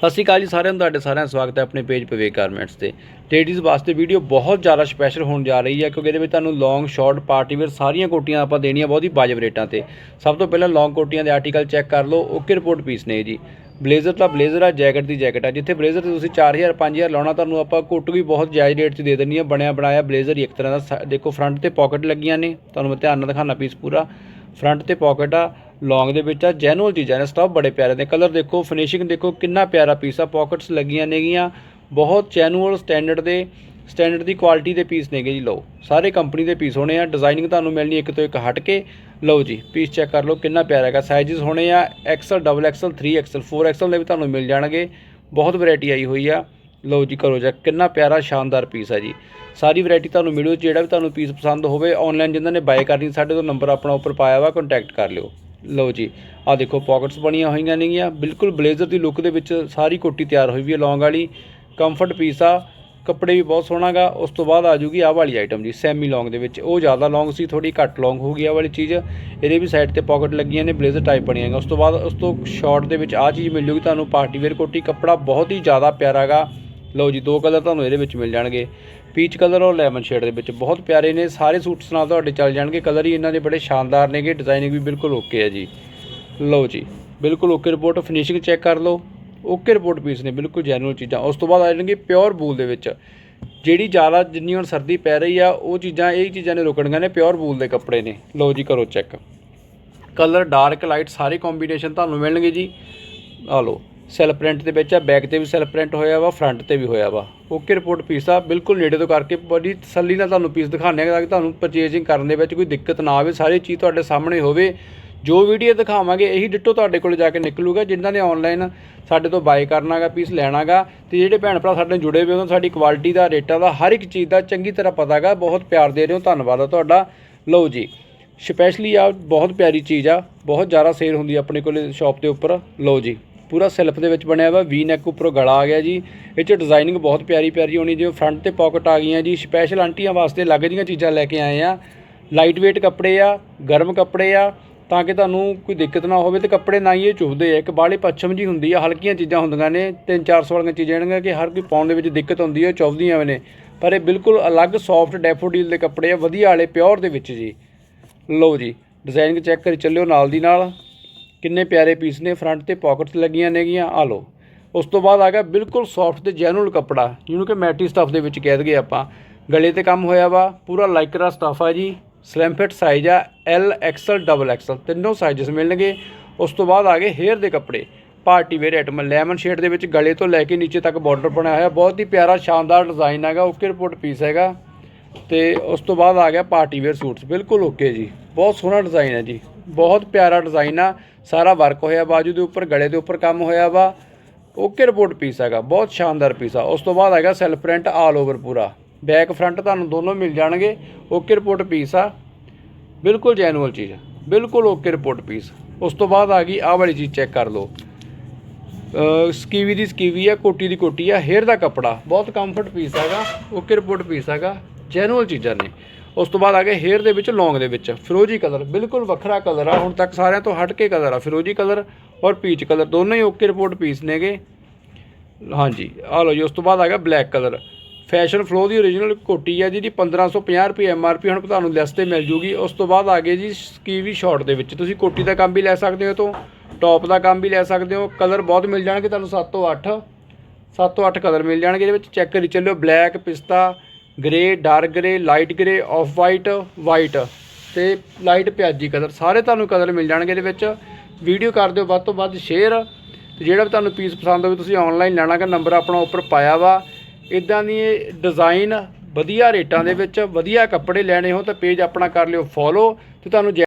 ਸਤਿ ਸ਼੍ਰੀ ਅਕਾਲ ਜੀ ਸਾਰਿਆਂ ਨੂੰ, ਤੁਹਾਡੇ ਸਾਰਿਆਂ ਦਾ ਸਵਾਗਤ ਹੈ ਆਪਣੇ ਪੇਜ ਪਵੇਕ ਗਾਰਮੈਂਟਸ ਤੇ। ਲੇਡੀਜ਼ ਵਾਸਤੇ ਵੀਡੀਓ ਬਹੁਤ ਜ਼ਿਆਦਾ ਸਪੈਸ਼ਲ ਹੋਣ ਜਾ ਰਹੀ ਹੈ ਕਿਉਂਕਿ ਇਹਦੇ ਵਿੱਚ ਤੁਹਾਨੂੰ ਲੌਂਗ ਸ਼ਾਰਟ ਪਾਰਟੀ ਵੇਅਰ ਸਾਰੀਆਂ ਕੋਟੀਆਂ ਆਪਾਂ ਦੇਣੀਆਂ ਬਹੁਤ ਹੀ ਵਾਜਬ ਰੇਟਾਂ ਤੇ। ਸਭ ਤੋਂ ਪਹਿਲਾਂ ਲੌਂਗ ਕੋਟੀਆਂ ਦੇ ਆਰਟੀਕਲ ਚੈੱਕ ਕਰ ਲਓ ਓਕੇ ਰਿਪੋਰਟ ਪੀਸ ਨੇ ਜੀ? ਬਲੇਜ਼ਰ ਤਾਂ ਬਲੇਜ਼ਰ ਆ ਜੈਕਟ ਦੀ ਜੈਕਟ ਆ। ਜਿੱਥੇ ਬਲੇਜ਼ਰ ਤੇ ਤੁਸੀਂ 4000 5000 ਲਾਉਣਾ, ਤੁਹਾਨੂੰ ਆਪਾਂ ਕੁੱਟ ਵੀ ਬਹੁਤ ਜਾਇਜ਼ ਰੇਟ 'ਚ ਦੇ ਦੇਣੀ ਆ ਬਣਿਆ ਬਣਾਇਆ ਬਲੇਜ਼ਰ ਹੀ ਇੱਕ ਤਰ੍ਹਾਂ ਦਾ। ਸ- ਦੇਖੋ ਫਰੰਟ ਤੇ ਪਾਕਟ ਲੱਗੀਆਂ ਨੇ, ਤੁਹਾਨੂੰ ਮੈਂ ਧਿਆਨ ਨਾਲ ਦਿਖਾਣਾ ਪੀਸ ਪੂਰਾ। ਫਰੰਟ ਤੇ ਪਾਕਟ ਆ ਲੌਂਗ ਦੇ ਵਿੱਚ ਆ ਜੈਨੂਅਲ ਚੀਜ਼ਾਂ ਨੇ ਸਟਾਫ ਬੜੇ ਪਿਆਰੇ ਨੇ। ਕਲਰ ਦੇਖੋ ਫਿਨਿਸ਼ਿੰਗ ਦੇਖੋ, ਕਿੰਨਾ ਪਿਆਰਾ ਪੀਸ ਆ ਪਾਕਟਸ ਲੱਗੀਆਂ ਨੇਗੀਆਂ। ਬਹੁਤ ਜੈਨੂਅਲ ਸਟੈਂਡਰਡ ਦੇ ਸਟੈਂਡਰਡ ਦੀ ਕੁਆਲਿਟੀ ਦੇ ਪੀਸ ਨੇਗੇ ਜੀ, ਲਓ। ਸਾਰੇ ਕੰਪਨੀ ਦੇ ਪੀਸ ਹੋਣੇ ਆ ਡਿਜ਼ਾਈਨਿੰਗ ਤੁਹਾਨੂੰ ਮਿਲਣੀ ਇੱਕ ਤੋਂ ਇੱਕ ਹਟ ਕੇ। ਲਓ ਜੀ ਪੀਸ ਚੈੱਕ ਕਰ ਲਓ, ਕਿੰਨਾ ਪਿਆਰਾ ਹੈਗਾ। ਸਾਈਜ਼ਸ ਹੋਣੇ ਆ XL double XL 3 XL 4 XL ਦੇ ਵੀ ਤੁਹਾਨੂੰ ਮਿਲ ਜਾਣਗੇ। ਬਹੁਤ ਵੈਰਾਈਟੀ ਆਈ ਹੋਈ ਆ। ਲਓ ਜੀ ਕਰੋ ਜਾ ਕਿੰਨਾ ਪਿਆਰਾ, ਸ਼ਾਨਦਾਰ ਪੀਸ ਆ ਜੀ। ਸਾਰੀ ਵੈਰਾਈਟੀ ਤੁਹਾਨੂੰ ਮਿਲੂ, ਜਿਹੜਾ ਵੀ ਤੁਹਾਨੂੰ ਪੀਸ ਪਸੰਦ ਹੋਵੇ ਆਨਲਾਈਨ ਜਿਨ੍ਹਾਂ ਨੇ ਬਾਏ ਕਰਨੀ, ਸਾਡੇ ਤੋਂ ਨੰਬਰ ਆਪਣਾ ਉੱਪਰ ਪਾਇਆ ਵਾ ਕੰਟੈਕਟ ਕਰ ਲਿਓ। ਲਓ ਜੀ ਆ ਦੇਖੋ ਪਾਕਟਸ ਬਣੀਆਂ ਹੋਈਆਂ ਨੇਗੀਆਂ। ਬਿਲਕੁਲ ਬਲੇਜ਼ਰ ਦੀ ਲੁੱਕ ਦੇ ਵਿੱਚ ਸਾਰੀ ਕੋਟੀ ਤਿਆਰ ਹੋਈ ਵੀ ਹੈ ਲੌਂਗ ਵਾਲੀ। ਕੰਫਰਟ ਪੀਸ ਆ, ਕੱਪੜੇ ਵੀ ਬਹੁਤ ਸੋਹਣਾਗਾ ਉਸ ਤੋਂ ਬਾਅਦ ਆ ਜੂਗੀ ਆਹ ਵਾਲੀ ਆਈਟਮ ਜੀ ਸੈਮੀ ਲੌਂਗ ਦੇ ਵਿੱਚ। ਉਹ ਜ਼ਿਆਦਾ ਲੌਂਗ ਸੀ ਥੋੜੀ ਘੱਟ ਲੌਂਗ ਹੋ ਗਈ ਆਹ ਵਾਲੀ ਚੀਜ਼। ਇਹਦੇ ਵੀ ਸਾਈਡ ਤੇ ਪਾਕਟ ਲੱਗੀਆਂ ਨੇ ਬਲੇਜ਼ਰ ਟਾਈਪ ਬਣੀਆਂ ਉਸ ਤੋਂ ਬਾਅਦ ਉਸ ਤੋਂ ਸ਼ਾਰਟ ਦੇ ਵਿੱਚ ਆਹ ਚੀਜ਼ ਮਿਲ ਜੂਗੀ ਤੁਹਾਨੂੰ ਪਾਰਟੀ ਵੇਅਰ ਕੋਟੀ। ਕੱਪੜਾ ਬਹੁਤ ਹੀ ਜ਼ਿਆਦਾ ਪਿਆਰਾਗਾ ਲਓ ਜੀ, ਦੋ ਕਲਰ ਤੁਹਾਨੂੰ ਇਹਦੇ ਵਿੱਚ ਮਿਲ ਜਾਣਗੇ। ਪੀਚ ਕਲਰ ਔਰ ਲੈਮਨ ਸ਼ੇਡ ਦੇ ਵਿੱਚ ਬਹੁਤ ਪਿਆਰੇ ਨੇ। ਸਾਰੇ ਸੂਟਸ ਨਾਲ ਤੁਹਾਡੇ ਚੱਲ ਜਾਣਗੇ। ਕਲਰ ਹੀ ਇਹਨਾਂ ਦੇ ਬੜੇ ਸ਼ਾਨਦਾਰ ਨੇਗੇ ਡਿਜ਼ਾਈਨਿੰਗ ਵੀ ਬਿਲਕੁਲ ਓਕੇ ਹੈ ਜੀ। ਲਓ ਜੀ, ਬਿਲਕੁਲ ਓਕੇ ਰਿਪੋਰਟ। ਫਿਨਿਸ਼ਿੰਗ ਚੈੱਕ ਕਰ ਲਓ। ਓਕੇ ਰਿਪੋਰਟ ਪੀਸ ਨੇ, ਬਿਲਕੁਲ ਜੈਨੂਅਲ ਚੀਜ਼ਾਂ। ਉਸ ਤੋਂ ਬਾਅਦ ਆ ਜਾਣਗੇ ਪਿਓਰ ਬੂਲ ਦੇ ਵਿੱਚ। ਜਿਹੜੀ ਜ਼ਿਆਦਾ ਜਿੰਨੀ ਹੁਣ ਸਰਦੀ ਪੈ ਰਹੀ ਆ, ਉਹ ਚੀਜ਼ਾਂ, ਇਹ ਚੀਜ਼ਾਂ ਨੇ ਰੁਕਣੀਆਂ ਨੇ ਪਿਓਰ ਬੂਲ ਦੇ ਕੱਪੜੇ ਨੇ। ਲਓ ਜੀ, ਕਰੋ ਚੈੱਕ। ਕਲਰ, ਡਾਰਕ, ਲਾਈਟ, ਸਾਰੇ ਕੰਬੀਨੇਸ਼ਨ ਤੁਹਾਨੂੰ ਮਿਲਣਗੇ ਜੀ। ਆ ਲਓ। ਸੈਲ ਪ੍ਰਿੰਟ ਦੇ ਵਿੱਚ ਆ ਬੈਕ ਤੇ ਵੀ ਸੈਲ ਪ੍ਰਿੰਟ ਹੋਇਆ ਵਾ ਫਰੰਟ ਤੇ ਵੀ ਹੋਇਆ ਵਾ। ਓਕੇ ਰਿਪੋਰਟ ਪੀਸ ਆ, ਬਿਲਕੁਲ ਨੇੜੇ ਤੋਂ ਕਰਕੇ ਬੜੀ ਤਸੱਲੀ ਨਾਲ ਤੁਹਾਨੂੰ ਪੀਸ ਦਿਖਾਉਂਦੇ ਆ ਤਾਂ ਕਿ ਤੁਹਾਨੂੰ ਪਰਚੇਜ਼ਿੰਗ ਕਰਨ ਦੇ ਵਿੱਚ ਕੋਈ ਦਿੱਕਤ ਨਾ ਆਵੇ, ਸਾਰੀ ਚੀਜ਼ ਤੁਹਾਡੇ ਸਾਹਮਣੇ ਹੋਵੇ। ਜੋ ਵੀਡੀਓ ਦਿਖਾਵਾਂਗੇ, ਇਹੀ ਡਿੱਟੋ ਤੁਹਾਡੇ ਕੋਲ ਜਾ ਕੇ ਨਿਕਲੂਗਾ, ਜਿਨ੍ਹਾਂ ਨੇ ਆਨਲਾਈਨ ਸਾਡੇ ਤੋਂ ਬਾਈ ਕਰਨਾਗਾ ਪੀਸ ਲੈਣਾਗਾ। ਤੇ ਜਿਹੜੇ ਭੈਣ ਭਰਾ ਸਾਡੇ ਨਾਲ ਜੁੜੇ ਹੋਏ ਉਹਨਾਂ ਨੂੰ ਸਾਡੀ ਕੁਆਲਿਟੀ ਦਾ ਰੇਟਾਂ ਦਾ, ਹਰ ਇੱਕ ਚੀਜ਼ ਦਾ ਚੰਗੀ ਤਰ੍ਹਾਂ ਪਤਾਗਾ। ਬਹੁਤ ਪਿਆਰ ਦੇ ਰਹੇ ਹੋ, ਧੰਨਵਾਦ ਆ ਤੁਹਾਡਾ। ਲਓ ਜੀ ਸਪੈਸ਼ਲੀ ਆ, ਬਹੁਤ ਪਿਆਰੀ ਚੀਜ਼ ਆ, ਬਹੁਤ ਜ਼ਿਆਦਾ ਸੇਲ ਹੁੰਦੀ ਆ ਆਪਣੇ ਕੋਲ ਸ਼ਾਪ ਦੇ ਉੱਪਰ। ਲਓ ਜੀ। ਪੂਰਾ ਸੈਲਫ ਦੇ ਵਿੱਚ ਬਣਿਆ ਵਾ ਵੀ ਨੈਕ ਉੱਪਰੋਂ ਗਲਾ ਆ ਗਿਆ ਜੀ। ਇਹ ਚ ਡਿਜ਼ਾਈਨਿੰਗ ਬਹੁਤ ਪਿਆਰੀ ਪਿਆਰੀ ਹੋਣੀ, ਜਿਵੇਂ ਫਰੰਟ ਤੇ ਪਾਕਟ ਆ ਗਈਆਂ ਜੀ। ਸਪੈਸ਼ਲ ਆਂਟੀਆਂ ਵਾਸਤੇ ਲੱਗ ਦੀਆਂ ਚੀਜ਼ਾਂ ਲੈ ਕੇ ਆਏ ਆ। ਲਾਈਟ weight ਕੱਪੜੇ ਆ, ਗਰਮ ਕੱਪੜੇ ਆ, ਤਾਂ ਕਿ ਤੁਹਾਨੂੰ ਕੋਈ ਦਿੱਕਤ ਨਾ ਹੋਵੇ ਤੇ ਕੱਪੜੇ ਨਾ ਹੀ ਇਹ ਚੁਭਦੇ ਆ। ਇੱਕ ਬਾਹਲੀ ਪੱਛਮ ਜੀ ਹੁੰਦੀ ਆ, ਹਲਕੀਆਂ ਚੀਜ਼ਾਂ ਹੁੰਦੀਆਂ ਨੇ 3-400 ਵਾਲੀਆਂ ਚੀਜ਼ਾਂ ਜਿਹੜੀਆਂ ਕਿ ਹਰ ਕੋਈ ਪਾਉਣ ਦੇ ਵਿੱਚ ਦਿੱਕਤ ਹੁੰਦੀ ਹੈ ਚੁਭਦੀਆਂ ਵੀ ਨੇ। ਪਰ ਇਹ ਬਿਲਕੁਲ ਅਲੱਗ ਸੌਫਟ ਡੈਫੋਡੀਲ ਦੇ ਕੱਪੜੇ ਆ, ਵਧੀਆ ਵਾਲੇ ਪਿਓਰ ਦੇ ਵਿੱਚ ਜੀ। ਲਓ ਜੀ ਡਿਜ਼ਾਈਨਿੰਗ ਚੈੱਕ ਕਰੀ ਚੱਲਿਓ ਨਾਲ ਦੀ ਨਾਲ। ਕਿੰਨੇ ਪਿਆਰੇ ਪੀਸ ਨੇ ਫਰੰਟ ਤੇ ਪਾਕਟਸ ਲੱਗੀਆਂ ਨੇਗੀਆਂ ਆ ਲਓ। ਉਸ ਤੋਂ ਬਾਅਦ ਆ ਗਿਆ ਬਿਲਕੁਲ ਸੌਫਟ ਤੇ ਜੈਨੂਅਲ ਕੱਪੜਾ, ਜਿਹਨੂੰ ਕਿ ਮੈਟੀ ਸਟਫ ਦੇ ਵਿੱਚ ਕਹਿ ਦਈਏ ਆਪਾਂ। ਗਲੇ ਤੇ ਕੰਮ ਹੋਇਆ ਵਾ, ਪੂਰਾ ਲਾਈਕਰਾ ਸਟਫ ਆ ਜੀ ਸਲਿਮ ਫਿਟ ਸਾਈਜ਼ ਆ ਐਲ ਐਕਸਲ ਡਬਲ ਐਕਸਲ ਤਿੰਨੋਂ ਸਾਈਜ਼ਸ ਮਿਲਣਗੇ। ਉਸ ਤੋਂ ਬਾਅਦ ਆ ਗਏ ਹੇਅਰ ਦੇ ਕੱਪੜੇ party wear item lemon shade ਦੇ ਵਿੱਚ ਗਲੇ ਤੋਂ ਲੈ ਕੇ ਨੀਚੇ ਤੱਕ ਬਾਰਡਰ ਬਣਿਆ ਹੋਇਆ, ਬਹੁਤ ਹੀ ਪਿਆਰਾ, ਸ਼ਾਨਦਾਰ ਡਿਜ਼ਾਈਨ ਹੈਗਾ ਓਕੇ ਰਿਪੋਰਟ ਪੀਸ ਹੈਗਾ। ਤੇ ਉਸ ਤੋਂ ਬਾਅਦ ਆ ਗਿਆ ਪਾਰਟੀ ਵੇਅਰ ਸੂਟਸ ਬਿਲਕੁਲ ਓਕੇ ਜੀ, ਬਹੁਤ ਸੋਹਣਾ ਡਿਜ਼ਾਈਨ ਹੈ ਜੀ। ਬਹੁਤ ਪਿਆਰਾ ਡਿਜ਼ਾਈਨ ਆ। ਸਾਰਾ ਵਰਕ ਹੋਇਆ ਬਾਜੂ ਦੇ ਉੱਪਰ, ਗਲੇ ਦੇ ਉੱਪਰ ਕੰਮ ਹੋਇਆ ਵਾ। ਓਕੇ ਰਿਪੋਰਟ ਪੀਸ ਹੈਗਾ, ਬਹੁਤ ਸ਼ਾਨਦਾਰ ਪੀਸ ਆ। ਉਸ ਤੋਂ ਬਾਅਦ ਹੈਗਾ ਸੈਲਫ ਪ੍ਰਿੰਟ ਆਲ ਓਵਰ ਪੂਰਾ। ਬੈਕ ਫਰੰਟ ਤੁਹਾਨੂੰ ਦੋਨੋਂ ਮਿਲ ਜਾਣਗੇ। ਓਕੇ ਰਿਪੋਰਟ ਪੀਸ ਆ। ਬਿਲਕੁਲ ਜੈਨੂਅਲ ਚੀਜ਼ ਬਿਲਕੁਲ ਓਕੇ ਰਿਪੋਰਟ ਪੀਸ ਉਸ ਤੋਂ ਬਾਅਦ ਆ ਗਈ, ਆਹ ਵਾਲੀ ਚੀਜ਼ ਚੈੱਕ ਕਰ ਲਓ। ਸਕੀਵੀ ਦੀ ਸਕੀਵੀ ਆ, ਕੋਟੀ ਦੀ ਕੋਟੀ ਆ ਹੇਅਰ ਦਾ ਕੱਪੜਾ। ਬਹੁਤ ਕੰਫਰਟ ਪੀਸ ਹੈਗਾ, ਓਕੇ ਰਿਪੋਰਟ ਪੀਸ ਹੈਗਾ। ਜੈਨੂਅਲ ਚੀਜ਼ਾਂ ਨੇ। ਉਸ ਤੋਂ ਬਾਅਦ ਆ ਗਏ ਹੇਅਰ ਦੇ ਵਿੱਚ ਲੌਂਗ ਦੇ ਵਿੱਚ, ਫਿਰੋਜੀ ਕਲਰ, ਬਿਲਕੁਲ ਵੱਖਰਾ ਕਲਰ ਆ, ਹੁਣ ਤੱਕ ਸਾਰਿਆਂ ਤੋਂ ਹਟ ਕੇ ਕਲਰ ਆ, ਫਿਰੋਜੀ ਕਲਰ ਔਰ ਪੀਚ ਕਲਰ, ਦੋਨੋਂ ਹੀ ਓਕੇ ਰਿਪੋਰਟ ਪੀਸ ਨੇਗੇ। ਹਾਂਜੀ ਆ ਲਓ ਜੀ, ਉਸ ਤੋਂ ਬਾਅਦ ਆ ਗਿਆ ਬਲੈਕ ਕਲਰ। ਫੈਸ਼ਨ ਫਲੋ ਦੀ origignal ਕੋਟੀ ਆ ਜਿਹਦੀ 1550 ਰੁਪਏ ਐਮਆਰਪੀ ਹੁਣ ਤੁਹਾਨੂੰ ਲੈਸ ਤੇ ਮਿਲ ਜੂਗੀ। ਉਸ ਤੋਂ ਬਾਅਦ ਆ ਗਏ ਜੀ ਸਕੀਵੀ ਸ਼ਾਰਟ ਦੇ ਵਿੱਚ, ਤੁਸੀਂ ਕੋਟੀ ਦਾ ਕੰਮ ਵੀ ਲੈ ਸਕਦੇ ਹੋ ਤੋਂ ਟੌਪ ਦਾ ਕੰਮ ਵੀ ਲੈ ਸਕਦੇ ਹੋ, ਕਲਰ ਬਹੁਤ ਮਿਲ ਜਾਣਗੇ ਤੁਹਾਨੂੰ 7 ਤੋਂ 8 7 ਤੋਂ 8 ਕਲਰ ਮਿਲ ਜਾਣਗੇ ਇਹਦੇ ਵਿੱਚ, ਚੈੱਕ ਕਰੀ ਚੱਲਿਓ ਬਲੈਕ ਪਿਸਤਾ grey dark grey light grey off white white ਤੇ ਲਾਈਟ ਪਿਆਜੀ ਕਲਰ ਸਾਰੇ ਤੁਹਾਨੂੰ ਕਲਰ ਮਿਲ ਜਾਣਗੇ ਇਹਦੇ ਵਿੱਚ। ਵੀਡੀਓ ਕਰ ਦਿਓ, ਵੱਧ ਤੋਂ ਵੱਧ ਸ਼ੇਅਰ ਤੇ ਜਿਹੜਾ ਵੀ ਤੁਹਾਨੂੰ ਪੀਸ ਪਸੰਦ ਹੋਵੇ, ਤੁਸੀਂ ਆਨਲਾਈਨ ਲੈਣਾ ਕਿ ਨੰਬਰ ਆਪਣਾ ਉੱਪਰ ਪਾਇਆ ਵਾ। ਇਦਾਂ ਦੀ ਡਿਜ਼ਾਈਨ ਵਧੀਆ ਰੇਟਾਂ ਦੇ ਵਿੱਚ, ਵਧੀਆ ਕੱਪੜੇ ਲੈਣੇ ਹੋ ਤਾਂ ਪੇਜ ਆਪਣਾ ਕਰ ਲਿਓ ਫੋਲੋ ਤੇ ਤੁਹਾਨੂੰ ਜੈ-